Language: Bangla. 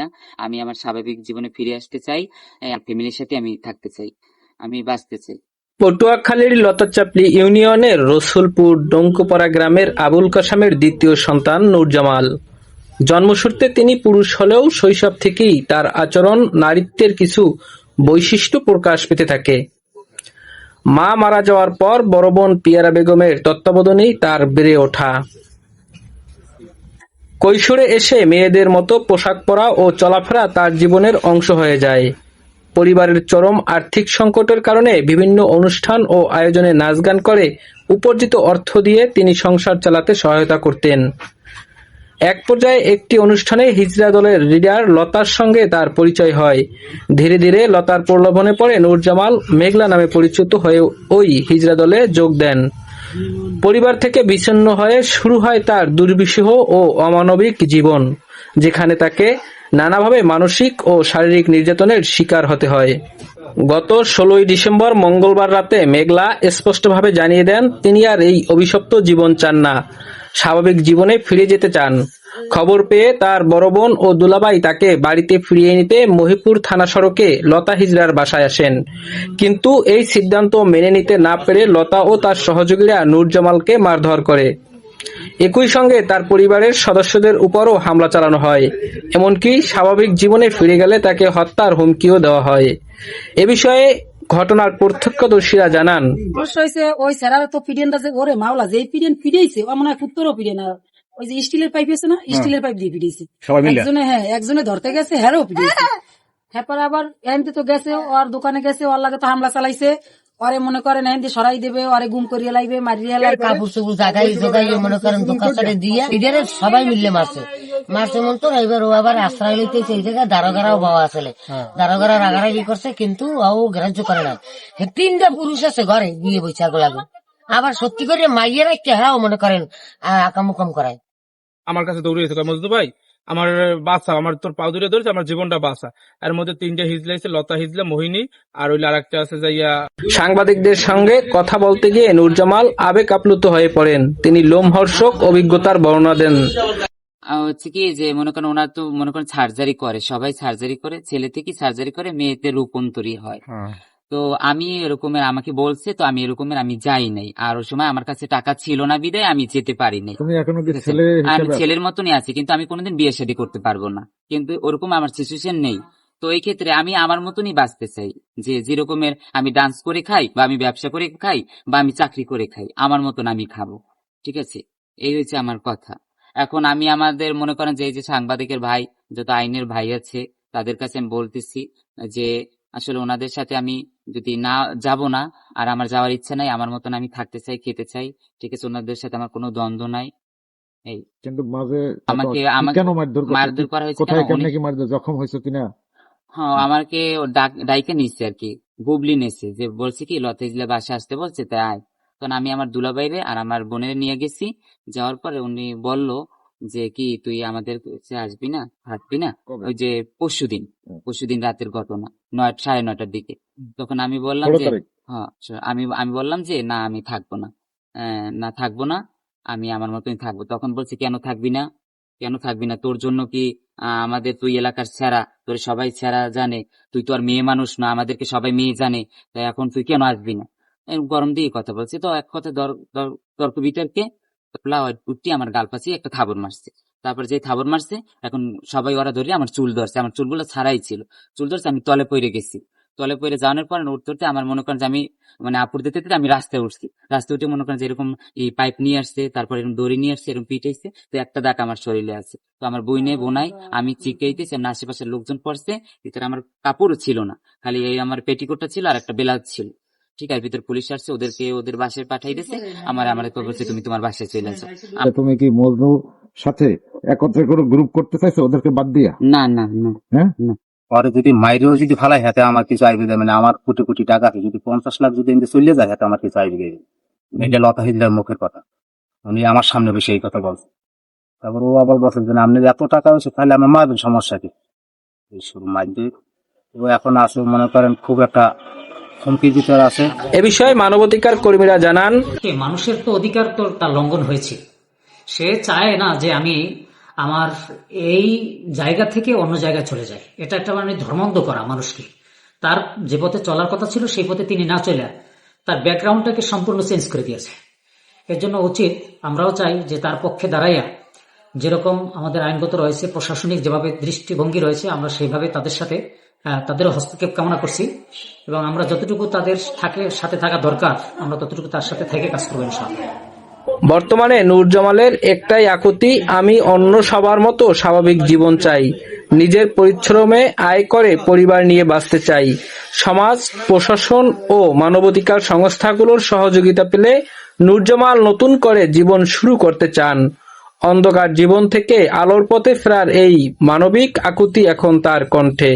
না, আমি আমার স্বাভাবিক জীবনে ফিরে আসতে চাই ফ্যামিলির সাথে আমি থাকতে চাই, আমি বাঁচতে চাই। পটুয়াখালীর লতাচাপড়ি ইউনিয়নের রসুলপুর ডঙ্কুপাড়া গ্রামের আবুল কাসামের দ্বিতীয় সন্তান নূরজামাল। জন্মসূত্রে তিনি পুরুষ হলেও শৈশব থেকেই তার আচরণ, নারীত্বের কিছু বৈশিষ্ট্য প্রকাশ পেতে থাকে। মা মারা যাওয়ার পর বড় বোন পিয়ারা বেগমের তত্ত্বাবধানেই তার বেড়ে ওঠা। কৈশোরে এসে মেয়েদের মতো পোশাক পরা ও চলাফেরা তার জীবনের অংশ হয়ে যায়। পরিবারের চরম আর্থিক সংকটের কারণে বিভিন্ন অনুষ্ঠান ও আয়োজনে নাচ গান করে, উপার্জিত অর্থ দিয়ে তিনি সংসার চালাতে সহায়তা করতেন। এক পর্যায়ে একটি অনুষ্ঠানে হিজড়া দলের লিডার লতার সঙ্গে তার পরিচয় হয়। ধীরে ধীরে লতার প্রলোভনে পড়ে নূরজামাল মেঘলা নামে পরিচিত হয়ে ওই হিজড়া দলে যোগ দেন। পরিবার থেকে বিচ্ছিন্ন হয়ে শুরু হয় তার দুর্বিষহ ও অমানবিক জীবন, যেখানে তাকে নানাভাবে মানসিক ও শারীরিক নির্যাতনের শিকার হতে হয়। গত ষোলোই ডিসেম্বর মঙ্গলবার রাতে মেঘলা স্পষ্টভাবে জানিয়ে দেন, তিনি আর এই অভিশপ্ত জীবন চান না। স্বাভাবিক জীবনে ফিরে যেতে চান। খবর পেয়ে তার বড় বোন ও দুলাভাই তাকে বাড়িতে ফিরিয়ে নিতে মহিপুর থানা সড়কে লতা হিজড়ার বাসায় আসেন। কিন্তু এই সিদ্ধান্ত মেনে নিতে না পেরে লতা ও তার সহযোগীরা নূরজামালকে মারধর করে। একই সঙ্গে তার পরিবারের সদস্যদের উপরও হামলা চালানো হয়। এমনকি স্বাভাবিক জীবনে ফিরে গেলে তাকে হত্যার হুমকিও দেওয়া হয়। এ বিষয়ে ঘটনার প্রত্যক্ষদর্শীরা জানান। ওই স্যারার তো পিডিয়ান আছে ওরে মাওলা যে পিডিয়ান পিডিয়েছে ও মনে হয় কুত্তরও পিডিয়ান ওই যে স্টিলের পাইপ আছে না? স্টিলের পাইপ দিয়ে মিলে। একজনে হ্যাঁ একজনে ধরতে গেছে হ্যারও পিডিয়েছে তারপর আবার এমতে তো গেছে ওর দোকানে গেছে ওর লাগে তো হামলা চালাইছে। ওরে মনে করেন এমতে সরাই দেবে ওরে গুম করিয়ে লাইবে মারিয়ে লাইবে। কাপড় চুপুর জাগাই জোগাই মনে করেন দোকান সাইডে দিয়ে এদের সবাই মিললে মারছে। মারছে মন তো এবার ও আবার আশ্রয় লইতেছে এই জায়গায় দারোগারাও বাবা আসলে দারোগারা রাগারাগি করছে কিন্তু ও গ্রাহ্য করে না। তিনটা পুরুষ আছে ঘরে বিয়ে বৈশাখ লাগে আবার সত্যি করে মাইয়ের একটা হ্যাঁ মনে করেন আকামুকাম করায়। আমার কাছে দৌড়ে এসে কয় মজদু ভাই আমার বাসা আমার তোর পাও দূরে ধরেছে আমার জীবনটা বাসা। এর মধ্যে তিনটা হিজলে আছে লতা হিজলে মোহিনী আর ওই আরেকটা আছে যাইয়া সাংবাদিকদের সঙ্গে কথা বলতে গিয়ে নূরজামাল আবেগ আপ্লুত হয়ে পড়েন। তিনি লোমহর্ষক অভিজ্ঞতার বর্ণনা দেন। হচ্ছে কি যে মনে করেন ওনার তো মনে করেন সার্জারি করে সবাই সার্জারি করে ছেলে থেকে সার্জারি করে মেয়েতে রূপান্তরী হয়। তো আমি এরকমের আমাকে বলছে তো আমি এরকমের আমি যাই নাই। আর ওই সময় আমার কাছে টাকা ছিল না বিদায় আমি যেতে পারি নাই। এখনও কি ছেলে আমি ছেলের মতনই আছি কিন্তু আমি কোনোদিন বিয়ে শাদী করতে পারব না। কিন্তু ওরকম আমার সিচুয়েশন নেই। তো এই ক্ষেত্রে আমি আমার মতনই বাঁচতে চাই যে যেরকমের আমি ডান্স করে খাই বা আমি ব্যবসা করে খাই বা আমি চাকরি করে খাই আমার মতন আমি খাব। ঠিক আছে? এই হচ্ছে আমার কথা। এখন আমি আমাদের মনে করেন যে এই যে সাংবাদিকের ভাই যত আইনের ভাই আছে তাদের কাছে আমি বলতেছি যে আসলে ওনাদের সাথে আমি যদি না যাব না আর আমার যাওয়ার ইচ্ছা নাই আমার মতন আমি থাকতে চাই খেতে চাই ঠিক আছে ওনাদের সাথে আমার কোনো দ্বন্দ্ব নাই। এই। কিন্তু মাঝে আমাকে আমাকে কেন মারধর? মারধর করা হয়েছে কোথায় কেন? কেমনে উনি- কি মারধর? জখম হয়েছে কিনা? হ্যাঁ আমাকে ডাইকে নিচ্ছে আর কি বুবলি নেছে যে বলছে কি লতেজলা বাসা আসতে বলছে তাই আয়। তখন আমি আমার দুলাভাইরে আর আমার বোনের নিয়ে গেছি যাওয়ার পরে উনি বলল যে কি তুই আমাদের কাছে আসবি না থাকবি না? ওই যে পরশুদিন হুম। পরশুদিন রাতের ঘটনা নয় সাড়ে নয়টার দিকে। তখন আমি বললাম যে হ্যাঁ আমি আমি বললাম যে না আমি থাকব না। না থাকব না আমি আমার মতনই থাকব। তখন বলছে কেন থাকবি না? কেন থাকবি না? তোর জন্য কি আমাদের তুই এলাকার ছেঁড়া তোর সবাই ছেঁড়া জানে তুই তো আর মেয়ে মানুষ না আমাদেরকে সবাই মেয়ে জানে তাই এখন তুই কেন আসবি না? গরম দিয়ে কথা বলছে। তো এক কথা তর্ক বিতর্কে উঠটি আমার গাল পাশে একটা থাবর মারছে। তারপর যে থাবর মারছে এখন সবাই ওরা ধরে আমার চুল ধরছে। আমার চুলগুলো ছাড়াই ছিল। চুল ধরছে আমি তলে পড়ে গেছি। তলে পড়ে যাওয়ানোর পর উঠতে উঠতে আমার মনে করেন যে আমি মানে আপুর দিতে দিতে আমি রাস্তায় উঠছি। রাস্তায় উঠে মনে করেন যে এরকম এই পাইপ নিয়ে আসছে তারপর এরকম দড়ি নিয়ে আসছে এরকম পিটাইছে তো একটা দাগ আমার শরীরে আছে। তো আমার বই নেই বোনাই আমি চিকাইতেছি এমনি আশেপাশের লোকজন পড়ছে ভিতরে আমার কাপড়ও ছিল না। খালি এই আমার পেটিকোটটা ছিল আর একটা বেলাজ ছিল। ঠিক আছে ভিতর পুলিশ আসছে ওদেরকে ওদের বাসায় পাঠাই দিয়েছে আমার আমার বলছে তুমি তোমার বাসায় চলে আসো। তুমি কি মজনু সাথে একত্রে করে গ্রুপ করতে চাইছো? ওদেরকে বাদ দিয়া? না না না। হ্যাঁ? পরে যদি মাইরেও যদি ফালাই হাতে আমার কিছু আইবে দেয় মানে আমার কোটি কোটি টাকা আছে যদি পঞ্চাশ লাখ যদি এমনি চলে যায় হাতে আমার কিছু আইবে দেবে এটা লতা হিজড়ার মুখের কথা। উনি আমার সামনে বসে এই কথা বলছে। তারপর ও আবার বলছে যে আপনি এত টাকা হয়েছে তাহলে আমার মারবেন সমস্যা কি? এই শুরু মারবে ও এখন আসলে মনে করেন খুব একটা হুমকির ভিতরে আছে। এ বিষয়ে মানবাধিকার কর্মীরা জানান মানুষের তো অধিকার তো তার লঙ্ঘন হয়েছে। সে চায় না যে আমি আমার এই জায়গা থেকে অন্য জায়গায় চলে যায়। এটা একটা মানে ধর্মান্ধ করা মানুষকে। তার যে পথে চলার কথা ছিল সেই পথে তিনি না চলে তার ব্যাকগ্রাউন্ডটাকে সম্পূর্ণ চেঞ্জ করে দিয়েছে। এর জন্য উচিত আমরাও চাই যে তার পক্ষে দাঁড়াইয়া যেরকম আমাদের আইনগত রয়েছে প্রশাসনিক যেভাবে দৃষ্টিভঙ্গি রয়েছে আমরা সেইভাবে তাদের সাথে আহ, তাদেরও হস্তক্ষেপ কামনা করছি এবং আমরা যতটুকু তাদের থাকে সাথে থাকা দরকার আমরা ততটুকু তার সাথে থেকে কাজ করব ইনশাআল্লাহ। বর্তমানে নূর জামালের একটাই আকুতি, আমি অন্য সবার মতো স্বাভাবিক জীবন চাই। নিজের পরিশ্রমে আয় করে পরিবার নিয়ে বাঁচতে চাই। সমাজ, প্রশাসন ও মানবাধিকার সংস্থাগুলোর সহযোগিতা পেলে নূরজামাল নতুন করে জীবন শুরু করতে চান। অন্ধকার জীবন থেকে আলোর পথে ফেরার এই মানবিক আকুতি এখন তার কণ্ঠে।